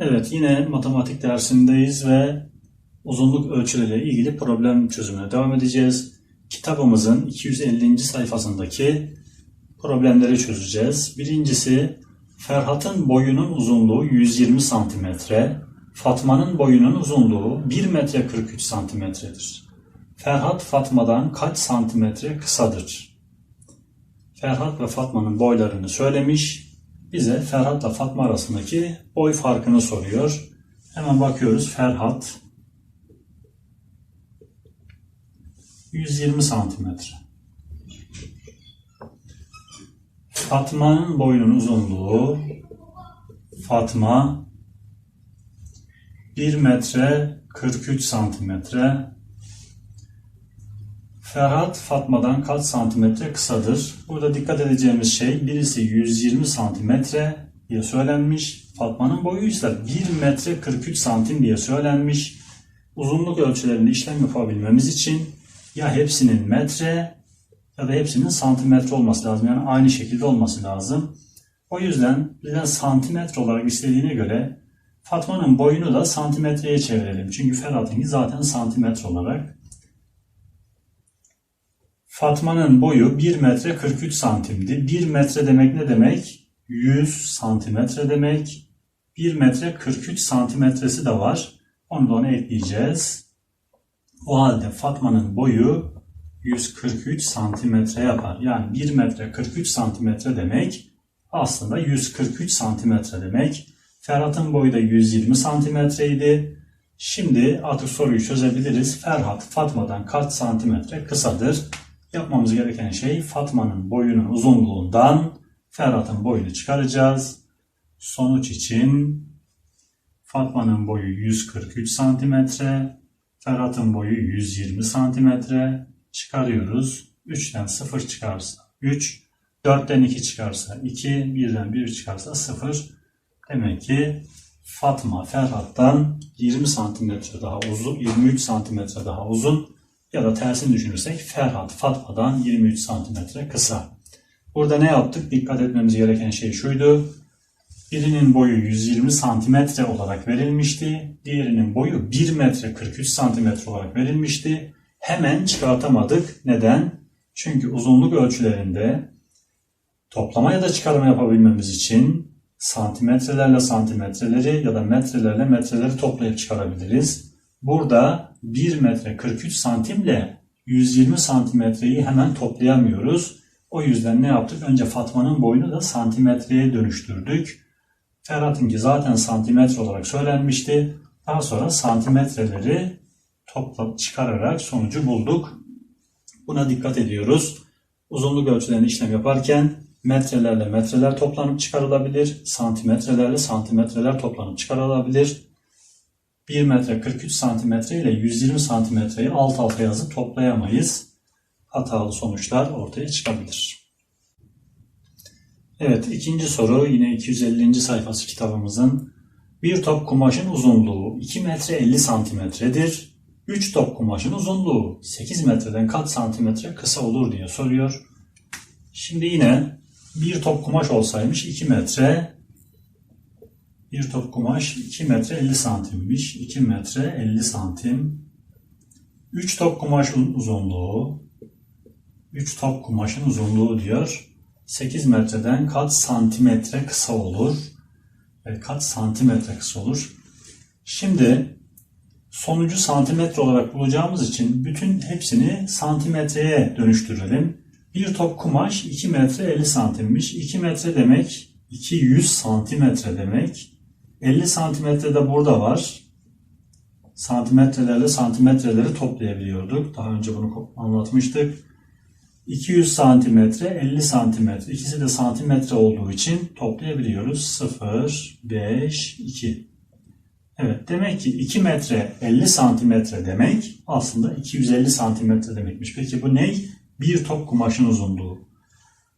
Evet, yine matematik dersindeyiz ve uzunluk ölçüleriyle ilgili problem çözümüne devam edeceğiz. Kitabımızın 250. sayfasındaki problemleri çözeceğiz. Birincisi, Ferhat'ın boyunun uzunluğu 120 santimetre, Fatma'nın boyunun uzunluğu 1 metre 43 santimetredir. Ferhat Fatma'dan kaç santimetre kısadır? Ferhat ve Fatma'nın boylarını söylemiş. Bize Ferhat'la Fatma arasındaki boy farkını soruyor. Hemen bakıyoruz. Ferhat 120 santimetre. Fatma'nın boyunun uzunluğu Fatma 1 metre 43 santimetre. Ferhat Fatma'dan kaç santimetre kısadır? Burada dikkat edeceğimiz şey birisi 120 santimetre diye söylenmiş. Fatma'nın boyu ise 1 metre 43 santim diye söylenmiş. Uzunluk ölçülerinde işlem yapabilmemiz için ya hepsinin metre ya da hepsinin santimetre olması lazım. Yani aynı şekilde olması lazım. O yüzden bizden santimetre olarak istediğine göre Fatma'nın boyunu da santimetreye çevirelim. Çünkü Ferhat'ınki zaten santimetre olarak. Fatma'nın boyu 1 metre 43 santimdi. 1 metre demek ne demek? 100 santimetre demek. 1 metre 43 santimetresi de var. Onu da ona ekleyeceğiz. O halde Fatma'nın boyu 143 santimetre yapar. Yani 1 metre 43 santimetre demek aslında 143 santimetre demek. Ferhat'ın boyu da 120 santimetreydi. Şimdi artık soruyu çözebiliriz. Ferhat Fatma'dan kaç santimetre kısadır? Yapmamız gereken şey Fatma'nın boyunun uzunluğundan Ferhat'ın boyunu çıkaracağız. Sonuç için Fatma'nın boyu 143 santimetre, Ferhat'ın boyu 120 santimetre çıkarıyoruz. 3'ten 0 çıkarsa 3, 4'ten 2 çıkarsa 2, 1'den 1 çıkarsa 0. Demek ki Fatma Ferhat'tan 20 santimetre daha uzun, 23 santimetre daha uzun ya da tersini düşünürsek Ferhat Fatma'dan 23 santimetre kısa. Burada ne yaptık? Dikkat etmemiz gereken şey şuydu. Birinin boyu 120 santimetre olarak verilmişti. Diğerinin boyu 1 metre 43 santimetre olarak verilmişti. Hemen çıkartamadık. Neden? Çünkü uzunluk ölçülerinde toplama ya da çıkarma yapabilmemiz için santimetrelerle santimetreleri ya da metrelerle metreleri toplayıp çıkarabiliriz. Burada 1 metre 43 santimle 120 santimetreyi hemen toplayamıyoruz. O yüzden ne yaptık? Önce Fatma'nın boyunu da santimetreye dönüştürdük. Ferhat'ınki zaten santimetre olarak söylenmişti. Daha sonra santimetreleri toplayıp çıkararak sonucu bulduk. Buna dikkat ediyoruz. Uzunluk ölçülerinde işlem yaparken metrelerle metreler toplanıp çıkarılabilir. Santimetrelerle santimetreler toplanıp çıkarılabilir. 1 metre 43 santimetre ile 120 santimetreyi alt alta yazıp toplayamayız. Hatalı sonuçlar ortaya çıkabilir. Evet ikinci soru yine 250. sayfası kitabımızın. Bir top kumaşın uzunluğu 2 metre 50 santimetredir. 3 top kumaşın uzunluğu 8 metreden kaç santimetre kısa olur diye soruyor. Şimdi yine bir top kumaş olsaymış 2 metre bir top kumaş 2 metre 50 santimmiş. 2 metre 50 santim. 3 top kumaşın uzunluğu 3 top kumaşın uzunluğu diyor. 8 metreden kaç santimetre kısa olur? Ve kaç santimetre kısa olur? Şimdi sonucu santimetre olarak bulacağımız için bütün hepsini santimetreye dönüştürelim. Bir top kumaş 2 metre 50 santimmiş. 2 metre demek 200 santimetre demek. 50 santimetre de burada var. Santimetrelerle santimetreleri toplayabiliyorduk. Daha önce bunu anlatmıştık. 200 santimetre, 50 santimetre. İkisi de santimetre olduğu için toplayabiliyoruz. 0, 5, 2. Evet demek ki 2 metre 50 santimetre demek aslında 250 santimetre demekmiş. Peki bu ne? Bir top kumaşın uzunluğu.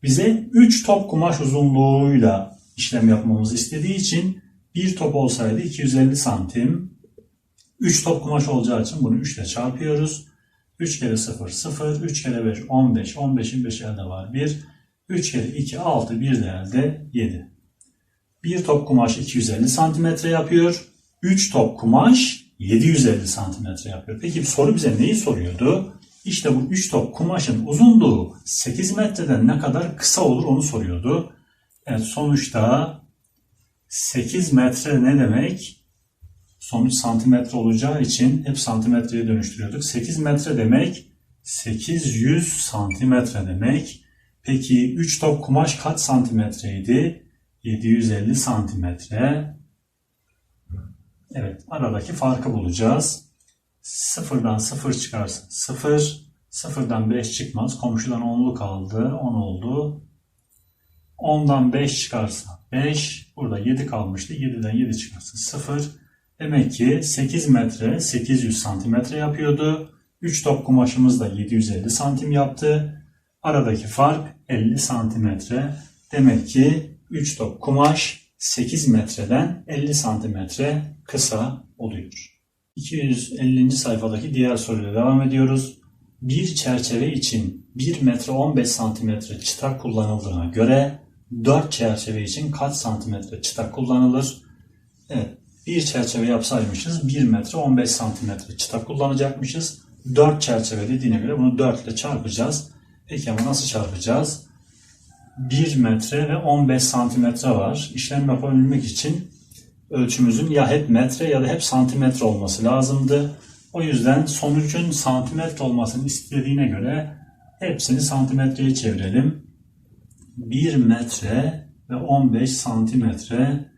Bize 3 top kumaş uzunluğuyla işlem yapmamızı istediği için bir top olsaydı 250 santim. 3 top kumaş olacağı için bunu 3 ile çarpıyoruz. 3 kere 0 0, 3 kere 5 15, 15'in 5 elde var 1. 3 kere 2 6, 1 de elde 7. Bir top kumaş 250 santimetre yapıyor. 3 top kumaş 750 santimetre yapıyor. Peki soru bize neyi soruyordu? İşte bu 3 top kumaşın uzunluğu 8 metreden ne kadar kısa olur onu soruyordu. Evet sonuçta 8 metre ne demek? Sonuç santimetre olacağı için hep santimetreye dönüştürüyorduk. 8 metre demek 800 santimetre demek. Peki 3 top kumaş kaç santimetreydi? 750 santimetre. Evet aradaki farkı bulacağız. Sıfırdan 0 çıkarsa 0. Sıfırdan 5 çıkmaz. Komşudan 10'lu kaldı. 10 oldu. 10'dan 5 çıkarsa 5. Burada 7 kalmıştı. 7'den 7 çıkarsa 0. Demek ki 8 metre 800 santimetre yapıyordu. 3 top kumaşımız da 750 santim yaptı. Aradaki fark 50 santimetre. Demek ki 3 top kumaş 8 metreden 50 santimetre kısa oluyor. 250. sayfadaki diğer soruyla devam ediyoruz. Bir çerçeve için 1 metre 15 santimetre çıta kullanıldığına göre 4 çerçeve için kaç santimetre çıta kullanılır? Evet, bir çerçeve yapsaymışız 1 metre 15 santimetre çıta kullanacakmışız. 4 çerçeve dediğine göre bunu 4 ile çarpacağız. Peki ama nasıl çarpacağız? 1 metre ve 15 santimetre var. İşlem yapabilmek için ölçümüzün ya hep metre ya da hep santimetre olması lazımdı. O yüzden sonucun santimetre olmasını istediğine göre hepsini santimetreye çevirelim. 1 metre ve 15 santimetre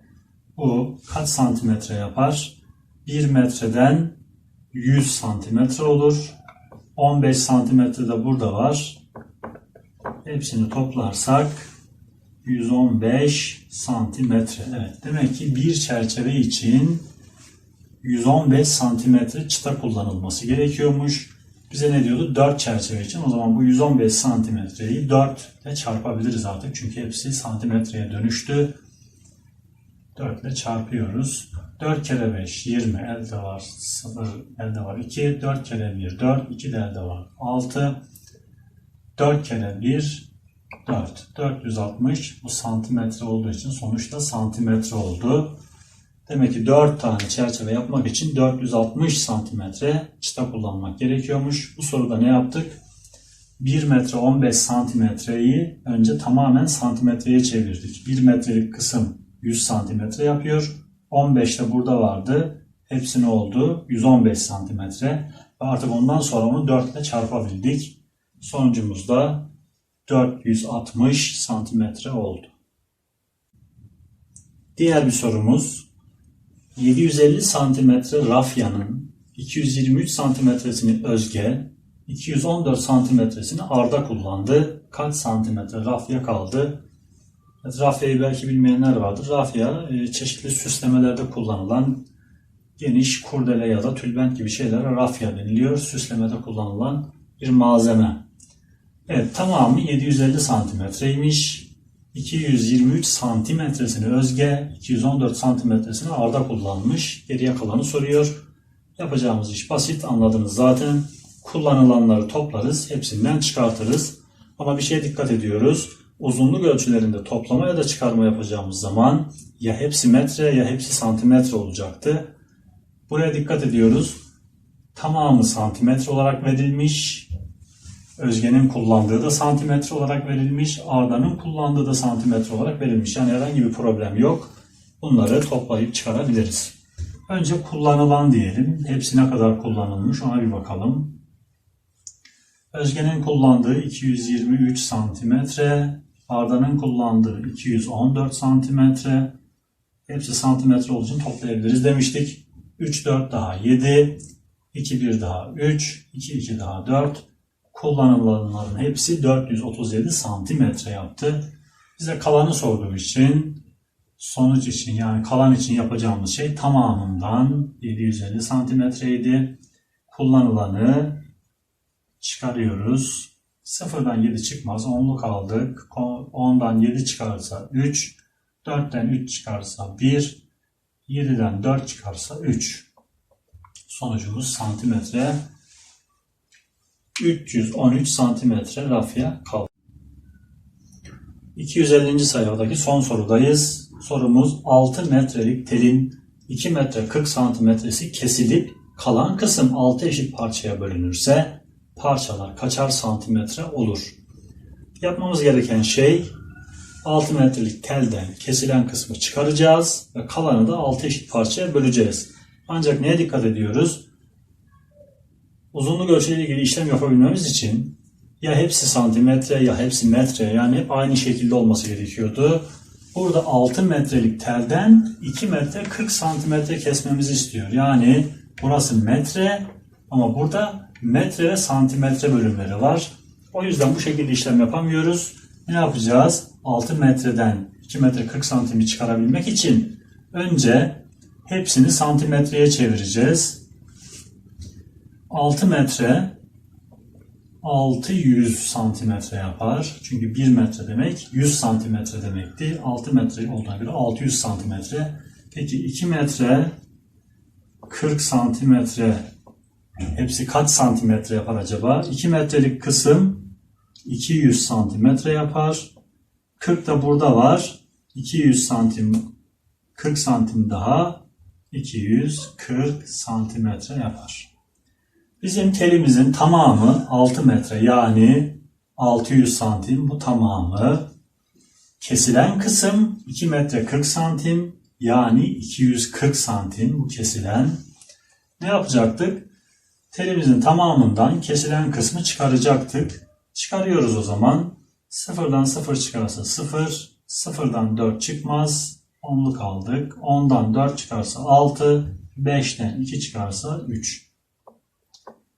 bu kaç santimetre yapar? 1 metreden 100 santimetre olur. 15 santimetre de burada var. Hepsini toplarsak 115 santimetre. Evet demek ki bir çerçeve için 115 santimetre çıta kullanılması gerekiyormuş. Bize ne diyordu? 4 çerçeve için. O zaman bu 115 santimetreyi 4 ile çarpabiliriz artık. Çünkü hepsi santimetreye dönüştü. 4 ile çarpıyoruz. 4 kere 5 20 elde var 0 elde var 2 4 kere 1 4 2 de elde var 6 4 kere 1 4 460 bu santimetre olduğu için sonuçta santimetre oldu. Demek ki 4 tane çerçeve yapmak için 460 santimetre çıta kullanmak gerekiyormuş. Bu soruda ne yaptık? 1 metre 15 santimetreyi önce tamamen santimetreye çevirdik. 1 metrelik kısım 100 santimetre yapıyor. 15 de burada vardı. Hepsi ne oldu? 115 santimetre. Ve artık ondan sonra onu 4 ile çarpabildik. Sonucumuz da 460 santimetre oldu. Diğer bir sorumuz 750 santimetre rafyanın 223 santimetresini Özge, 214 santimetresini Arda kullandı. Kaç santimetre rafya kaldı? Evet, Rafyayı belki bilmeyenler vardır. Rafya e, çeşitli süslemelerde kullanılan geniş kurdele ya da tülbent gibi şeylere rafya deniliyor. Süslemede kullanılan bir malzeme. Evet tamamı 750 santimetreymiş. 223 santimetresini Özge, 214 santimetresini Arda kullanmış. Geriye kalanı soruyor. Yapacağımız iş basit anladınız zaten. Kullanılanları toplarız, hepsinden çıkartırız. Ama bir şeye dikkat ediyoruz. Uzunluk ölçülerinde toplama ya da çıkarma yapacağımız zaman ya hepsi metre ya hepsi santimetre olacaktı. Buraya dikkat ediyoruz. Tamamı santimetre olarak verilmiş. Özge'nin kullandığı da santimetre olarak verilmiş. Arda'nın kullandığı da santimetre olarak verilmiş. Yani herhangi bir problem yok. Bunları toplayıp çıkarabiliriz. Önce kullanılan diyelim. Hepsi ne kadar kullanılmış ona bir bakalım. Özge'nin kullandığı 223 santimetre. Arda'nın kullandığı 214 santimetre. Hepsi santimetre olduğu toplayabiliriz demiştik. 3, 4 daha 7. 2, 1 daha 3. 2, 2 daha 4 kullanılanların hepsi 437 santimetre yaptı. Bize kalanı sorduğu için sonuç için yani kalan için yapacağımız şey tamamından 750 santimetreydi. Kullanılanı çıkarıyoruz. Sıfırdan 7 çıkmaz. 10'luk aldık. 10'dan 7 çıkarsa 3. 4'ten 3 çıkarsa 1. 7'den 4 çıkarsa 3. Sonucumuz santimetre 313 santimetre rafya kaldı. 250. sayfadaki son sorudayız. sorumuz 6 metrelik telin 2 metre 40 santimetresi kesilip kalan kısım 6 eşit parçaya bölünürse parçalar kaçar santimetre olur? Yapmamız gereken şey 6 metrelik telden kesilen kısmı çıkaracağız ve kalanı da 6 eşit parçaya böleceğiz. Ancak neye dikkat ediyoruz? Uzunluk ölçüyle ilgili işlem yapabilmemiz için ya hepsi santimetre ya hepsi metre yani hep aynı şekilde olması gerekiyordu. Burada 6 metrelik telden 2 metre 40 santimetre kesmemizi istiyor. Yani burası metre ama burada metre ve santimetre bölümleri var. O yüzden bu şekilde işlem yapamıyoruz. Ne yapacağız? 6 metreden 2 metre 40 santimi çıkarabilmek için önce hepsini santimetreye çevireceğiz. 6 metre 600 santimetre yapar. Çünkü 1 metre demek 100 santimetre demekti. 6 metre olduğuna göre 600 santimetre. Peki 2 metre 40 santimetre hepsi kaç santimetre yapar acaba? 2 metrelik kısım 200 santimetre yapar. 40 da burada var. 200 santim 40 santim daha 240 santimetre yapar. Bizim telimizin tamamı 6 metre yani 600 santim bu tamamı. Kesilen kısım 2 metre 40 santim yani 240 santim bu kesilen. Ne yapacaktık? Telimizin tamamından kesilen kısmı çıkaracaktık. Çıkarıyoruz o zaman. Sıfırdan sıfır çıkarsa sıfır, sıfırdan 4 çıkmaz. Onluk aldık. 10'dan 4 çıkarsa 6, 5'ten 2 çıkarsa 3.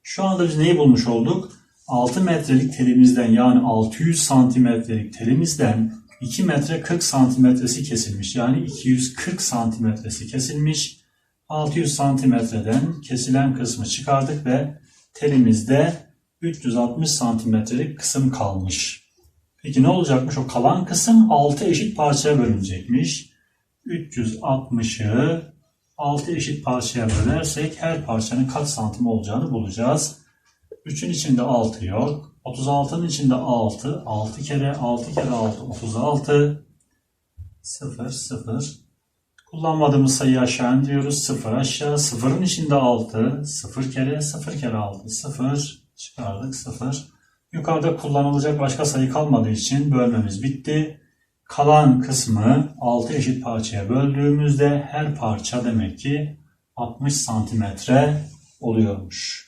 Şu anda biz neyi bulmuş olduk? 6 metrelik telimizden yani 600 santimetrelik telimizden 2 metre 40 santimetresi kesilmiş. Yani 240 santimetresi kesilmiş. 600 santimetreden kesilen kısmı çıkardık ve telimizde 360 santimetrelik kısım kalmış. Peki ne olacakmış? O kalan kısım 6 eşit parçaya bölünecekmiş. 360'ı 6 eşit parçaya bölersek her parçanın kaç santim olacağını bulacağız. 3'ün içinde 6 yok. 36'nın içinde 6. 6 kere 6 kere 6 36. 0 0. Kullanmadığımız sayıyı aşağı indiriyoruz. 0 aşağı. 0'ın içinde 6. 0 kere 0 kere 6. 0 çıkardık 0. Yukarıda kullanılacak başka sayı kalmadığı için bölmemiz bitti. Kalan kısmı 6 eşit parçaya böldüğümüzde her parça demek ki 60 santimetre oluyormuş.